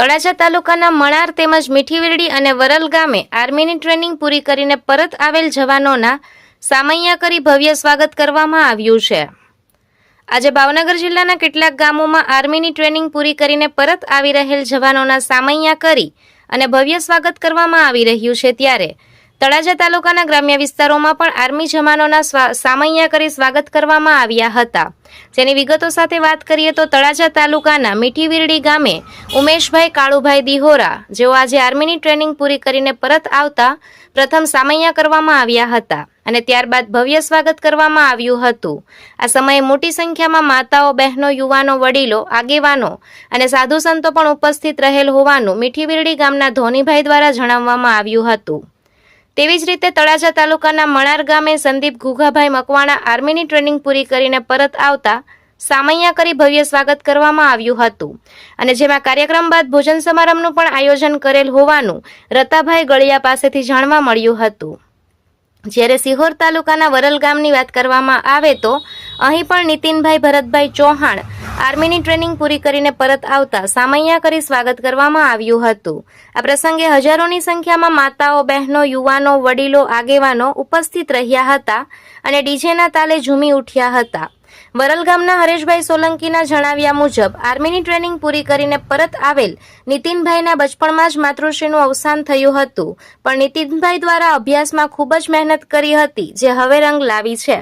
તળાજા તાલુકાના મણાર તેમજ મીઠીવીરડી અને વરલ ગામે આર્મીની ટ્રેનિંગ પૂરી કરીને પરત આવેલ જવાનોના સામૈયા કરી ભવ્ય સ્વાગત કરવામાં આવ્યું છે. આજે ભાવનગર જિલ્લાના કેટલાક ગામોમાં આર્મીની ટ્રેનિંગ પૂરી કરીને પરત આવી રહેલ જવાનોના સામૈયા કરી અને ભવ્ય સ્વાગત કરવામાં આવી રહ્યું છે ત્યારે તળાજા તાલુકાના ગ્રામ્ય વિસ્તારોમાં પણ આર્મી જવાનોના સામૈયા કરી સ્વાગત કરવામાં આવ્યા હતા. જેની વિગતો સાથે વાત કરીએ તો તળાજા તાલુકાના મીઠીવીરડી ગામે ઉમેશભાઈ કાળુભાઈ દિહોરા, જેઓ આજે આર્મીની ટ્રેનિંગ પૂરી કરીને પરત આવતા પ્રથમ સામૈયા કરવામાં આવ્યા હતા અને ત્યારબાદ ભવ્ય સ્વાગત કરવામાં આવ્યું હતું. આ સમયે મોટી સંખ્યામાં માતાઓ, બહેનો, યુવાનો, વડીલો, આગેવાનો અને સાધુ સંતો પણ ઉપસ્થિત રહેલ હોવાનું મીઠીવીરડી ગામના ધોનીભાઈ દ્વારા જણાવવામાં આવ્યું હતું. તેવી જ રીતે તળાજા તાલુકાના મણાર ગામે સંદીપ ઘુઘાભાઈ મકવાણા આર્મીની ટ્રેનિંગ પૂરી કરીને પરત આવતા સામૈયા કરી ભવ્ય સ્વાગત કરવામાં આવ્યું હતું. અને જેમાં કાર્યક્રમ બાદ ભોજન સમારંભનું પણ આયોજન કરેલ હોવાનું રતાભાઈ ગળિયા પાસેથી જાણવા મળ્યું હતું. જ્યારે સિહોર તાલુકાના વરલ ગામની વાત કરવામાં આવે તો અહીં પણ નીતિનભાઈ ભરતભાઈ ચૌહાણ આર્મીની ટ્રેનિંગ પૂરી કરીને પરત આવતા સામૈયા કરી સ્વાગત કરવામાં આવ્યું હતું. આ પ્રસંગે હજારોની સંખ્યામાં માતાઓ, બહેનો, યુવાનો, વડીલો, આગેવાનો ઉપસ્થિત રહ્યા હતા અને ડીજેના તાલે ઝૂમી ઉઠ્યા હતા. વરલ ગામના હરેશભાઈ સોલંકીના જણાવ્યા મુજબ, આર્મીની ટ્રેનિંગ પૂરી કરીને પરત આવેલ નીતિનભાઈના બચપણમાં જ માતૃશ્રીનું અવસાન થયું હતું. પણ નીતિનભાઈ દ્વારા અભ્યાસમાં ખૂબ જ મહેનત કરી હતી, જે હવે રંગ લાવી છે.